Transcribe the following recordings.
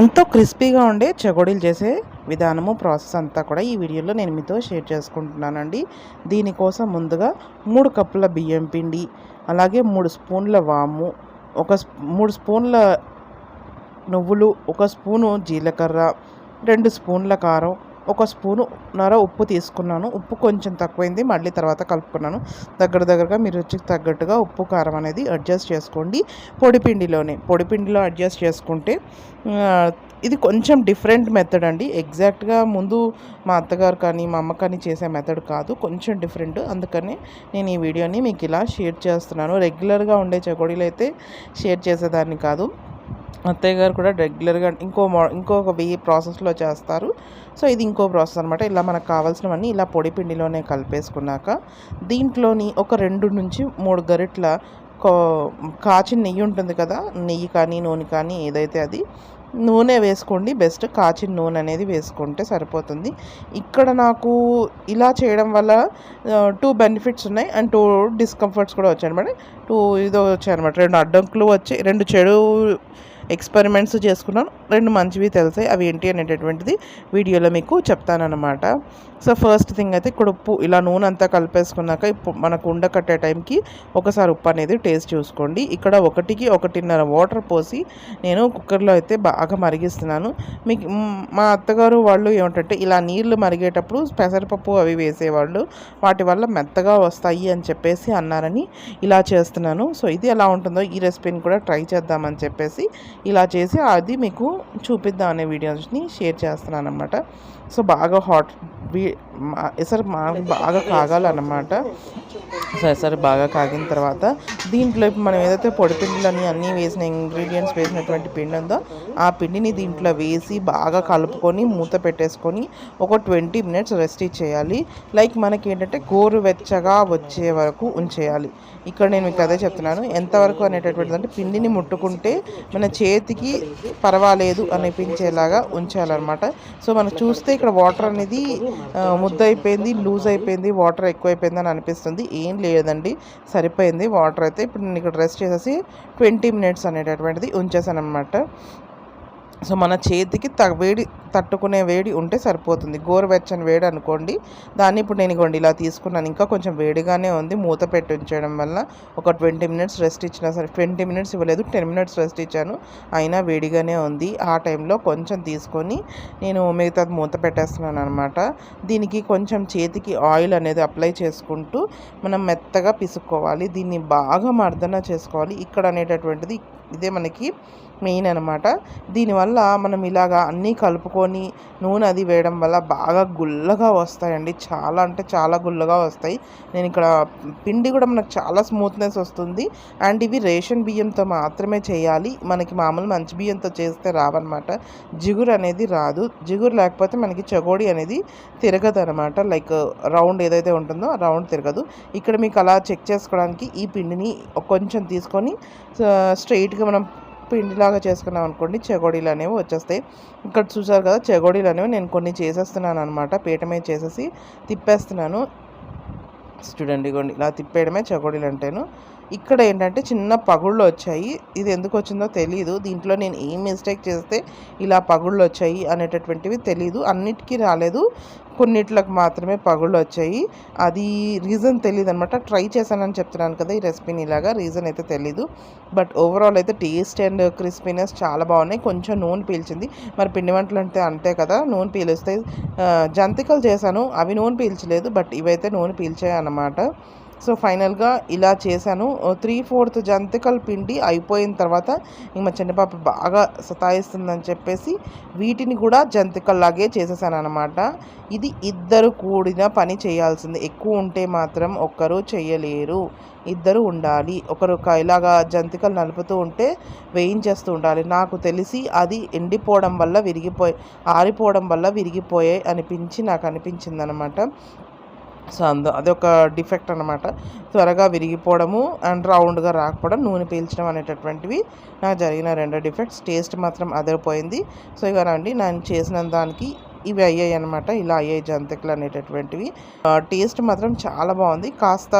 ఎంతో క్రిస్పీగా ఉండే చెగోడీలు చేసే విధానము ప్రాసెస్ అంతా కూడా ఈ వీడియోలో నేను మీతో షేర్ చేసుకుంటున్నానండి. దీనికోసం ముందుగా మూడు కప్పుల బియ్యం పిండి అలాగే మూడు స్పూన్ల వాము ఒక మూడు స్పూన్ల నువ్వులు ఒక స్పూను జీలకర్ర రెండు స్పూన్ల కారం ఒక స్పూను నర ఉప్పు తీసుకున్నాను. ఉప్పు కొంచెం తక్కువైంది. మళ్ళీ తర్వాత కలుపుకున్నాను. దగ్గర దగ్గరగా మీరు రుచికి తగ్గట్టుగా ఉప్పు కారం అనేది అడ్జస్ట్ చేసుకోండి. పొడిపిండిలోనే పొడిపిండిలో అడ్జస్ట్ చేసుకుంటే ఇది కొంచెం డిఫరెంట్ మెథడ్ అండి. ఎగ్జాక్ట్గా ముందు మా అత్తగారు కానీ మా అమ్మ కానీ చేసే మెథడ్ కాదు. కొంచెం డిఫరెంట్. అందుకని నేను ఈ వీడియోని మీకు ఇలా షేర్ చేస్తున్నాను. రెగ్యులర్గా ఉండే చకోడీలు అయితే షేర్ చేసేదాన్ని కాదు. అత్తయ్య గారు కూడా రెగ్యులర్గా ఇంకో మో ఇంకొక వెయ్యి ప్రాసెస్లో చేస్తారు. సో ఇది ఇంకో ప్రాసెస్ అనమాట ఇలా మనకు కావాల్సినవన్నీ ఇలా పొడి పిండిలోనే కలిపేసుకున్నాక దీంట్లోని ఒక రెండు నుంచి మూడు గరిట్ల కాచిన నెయ్యి ఉంటుంది కదా నెయ్యి కానీ నూనె కానీ ఏదైతే అది నూనె వేసుకోండి. బెస్ట్ కాచిన నూనె అనేది వేసుకుంటే సరిపోతుంది. ఇక్కడ నాకు ఇలా చేయడం వల్ల టూ బెనిఫిట్స్ ఉన్నాయి అండ్ టూ డిస్కంఫర్ట్స్ కూడా వచ్చాయి అనమాట టూ ఇదో వచ్చాయి అనమాట రెండు అడ్డంకులు వచ్చాయి రెండు చెడు ఎక్స్పెరిమెంట్స్ చేసుకున్నాను. రెండు మంచివి తెలిసాయి. అవి ఏంటి అనేటటువంటిది వీడియోలో మీకు చెప్తానన్నమాట. సో ఫస్ట్ థింగ్ అయితే ఇక్కడ ఉప్పు ఇలా నూనె అంతా కలిపేసుకున్నాక ఇప్పుడు మనకు ఉండ కట్టే టైంకి ఒకసారి ఉప్పు అనేది టేస్ట్ చూసుకోండి. ఇక్కడ ఒకటికి ఒకటిన్నర వాటర్ పోసి నేను కుక్కర్లో అయితే బాగా మరిగిస్తున్నాను. మీకు మా అత్తగారు వాళ్ళు ఏమిటంటే ఇలా నీళ్ళు మరిగేటప్పుడు పెసరపప్పు అవి వేసేవాళ్ళు. వాటి వల్ల మెత్తగా వస్తాయి అని చెప్పేసి అన్నారని ఇలా చేస్తున్నాను. సో ఇది ఎలా ఉంటుందో ఈ రెసిపీని కూడా ట్రై చేద్దామని చెప్పేసి ఇలా చేసి అది మీకు చూపిద్దాం అనే వీడియోస్ని షేర్ చేస్తున్నాను అనమాట సో బాగా హాట్ ఎసరు బాగా కాగాలన్నమాట. సో ఎసరు బాగా కాగిన తర్వాత దీంట్లో ఇప్పుడు మనం ఏదైతే పొడి పిండిలని అన్నీ వేసిన ఇంగ్రీడియంట్స్ వేసినటువంటి పిండి ఉందో ఆ పిండిని దీంట్లో వేసి బాగా కలుపుకొని మూత పెట్టేసుకొని ఒక ట్వంటీ మినిట్స్ రెస్ట్ ఇచ్చేయాలి. లైక్ మనకి ఏంటంటే గోరువెచ్చగా వచ్చే వరకు ఉంచేయాలి. ఇక్కడ నేను మీకు అదే చెప్తున్నాను. ఎంతవరకు అనేటటువంటిది అంటే పిండిని ముట్టుకుంటే మన చేతికి పర్వాలేదు అనిపించేలాగా ఉంచాలన్నమాట. సో మనకు చూస్తే ఇక్కడ వాటర్ అనేది ముద్ద అయిపోయింది లూజ్ అయిపోయింది వాటర్ ఎక్కువైపోయింది అని అనిపిస్తుంది. ఏం లేదండి సరిపోయింది. వాటర్ అయితే ఇప్పుడు నేను ఇక్కడ రెస్ట్ చేసేసి ట్వంటీ మినిట్స్ అనేటటువంటిది ఉంచేసాను అనమాట సో మన చేతికి త వేడి తట్టుకునే వేడి ఉంటే సరిపోతుంది. గోరువెచ్చని వేడి అనుకోండి. దాన్ని ఇప్పుడు నేను ఇగోండి ఇలా తీసుకున్నాను. ఇంకా కొంచెం వేడిగానే ఉంది. మూత పెట్టి ఉంచడం వల్ల ఒక ట్వంటీ మినిట్స్ రెస్ట్ ఇచ్చినా సరే ట్వంటీ మినిట్స్ ఇవ్వలేదు టెన్ మినిట్స్ రెస్ట్ ఇచ్చాను. అయినా వేడిగానే ఉంది. ఆ టైంలో కొంచెం తీసుకొని నేను మిగతాది మూత పెట్టేస్తున్నాను అనమాట దీనికి కొంచెం చేతికి ఆయిల్ అనేది అప్లై చేసుకుంటూ మనం మెత్తగా పిసుక్కోవాలి. దీన్ని బాగా మర్దన చేసుకోవాలి. ఇక్కడ అనేటటువంటిది ఇదే మనకి మెయిన్ అనమాట దీనివల్ల మనం ఇలాగా అన్నీ కలుపుకొని నూనె అది వేయడం వల్ల బాగా గుల్లగా వస్తాయండి. చాలా అంటే చాలా గుల్లగా వస్తాయి. నేను ఇక్కడ పిండి కూడా మనకు చాలా స్మూత్నెస్ వస్తుంది. అండ్ ఇవి రేషన్ బియ్యంతో మాత్రమే చేయాలి. మనకి మామూలు మంచి బియ్యంతో చేస్తే రావన్నమాట. జిగురు అనేది రాదు. జిగురు లేకపోతే మనకి చగోడి అనేది తిరగదు అనమాట లైక్ రౌండ్ ఏదైతే ఉంటుందో ఆ రౌండ్ తిరగదు. ఇక్కడ మీకు అలా చెక్ చేసుకోవడానికి ఈ పిండిని కొంచెం తీసుకొని స్ట్రైట్గా మనం పిండిలాగా చేసుకున్నాం అనుకోండి చెగోడీలు అనేవి వచ్చేస్తాయి. ఇక్కడ చూసారు కదా చెగోడీలు అనేవి నేను కొన్ని చేసేస్తున్నాను అనమాట పీట మీద చేసేసి తిప్పేస్తున్నాను. చూడండి ఇగోండి ఇలా తిప్పేయడమే చెగోడీలు అంటేను. ఇక్కడ ఏంటంటే చిన్న పగుళ్ళు వచ్చాయి. ఇది ఎందుకు వచ్చిందో తెలియదు దీంట్లో నేను ఏం మిస్టేక్ చేస్తే ఇలా పగుళ్ళు వచ్చాయి అనేటటువంటివి తెలియదు అన్నిటికీ రాలేదు. కొన్నిట్లకు మాత్రమే పగుళ్ళు వచ్చాయి. అది రీజన్ తెలియదు అనమాట ట్రై చేశానని చెప్తున్నాను కదా ఈ రెసిపీని ఇలాగా. రీజన్ అయితే తెలీదు. బట్ ఓవరాల్ అయితే టేస్ట్ అండ్ క్రిస్పీనెస్ చాలా బాగున్నాయి. కొంచెం నూనె పీల్చింది. మరి పిండి వంటలు అంటే అంతే కదా. నూనె పీలుస్తాయి జంతికలు చేశాను. అవి నూనె పీల్చలేదు. బట్ ఇవైతే నూనె పీల్చాయి అన్నమాట. సో ఫైనల్గా ఇలా చేశాను. త్రీ ఫోర్త్ జంతికల పిండి అయిపోయిన తర్వాత ఇంక మా చిన్నపాప బాగా సతాయిస్తుందని చెప్పేసి వీటిని కూడా జంతికల్లాగే చేసేసాను అనమాట ఇది ఇద్దరు కూడిన పని చేయాల్సింది. ఎక్కువ ఉంటే మాత్రం ఒక్కరు చేయలేరు. ఇద్దరు ఉండాలి. ఒకరు ఒక ఇలాగా జంతికలు నలుపుతూ ఉంటే వేయించేస్తూ ఉండాలి. నాకు తెలిసి అది ఎండిపోవడం వల్ల విరిగిపోయి ఆరిపోవడం వల్ల విరిగిపోయాయి అనిపించి నాకు అనిపించింది అనమాట సో అందు అదొక డిఫెక్ట్ అనమాట త్వరగా విరిగిపోవడము అండ్ రౌండ్గా రాకపోవడం నూనె పీల్చడం అనేటటువంటివి నాకు జరిగిన రెండు డిఫెక్ట్స్. టేస్ట్ మాత్రం అదిరిపోయింది సో ఇక రండి నేను చేసిన దానికి ఇవి అయ్యాయి అనమాట ఇలా అయ్యాయి జంతికలు అనేటటువంటివి. టేస్ట్ మాత్రం చాలా బాగుంది. కాస్త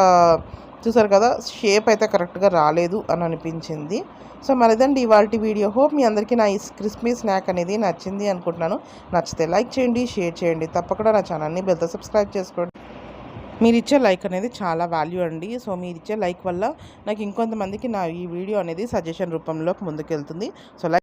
చూసారు కదా షేప్ అయితే కరెక్ట్గా రాలేదు అని అనిపించింది. సో మరిదండి ఇవాళ వీడియో. హోప్ మీ అందరికీ నా ఈ క్రిస్మస్ స్నాక్ అనేది నచ్చింది అనుకుంటున్నాను. నచ్చితే లైక్ చేయండి షేర్ చేయండి. తప్పకుండా నా ఛానల్ని బెల్తో సబ్స్క్రైబ్ చేసుకోండి. మీరు ఇచ్చే లైక్ అనేది చాలా వాల్యూ అండి. సో మీరు ఇచ్చే లైక్ వల్ల నాకు ఇంకొంతమందికి నా ఈ వీడియో అనేది సజెషన్ రూపంలోకి ముందుకెళ్తుంది. So like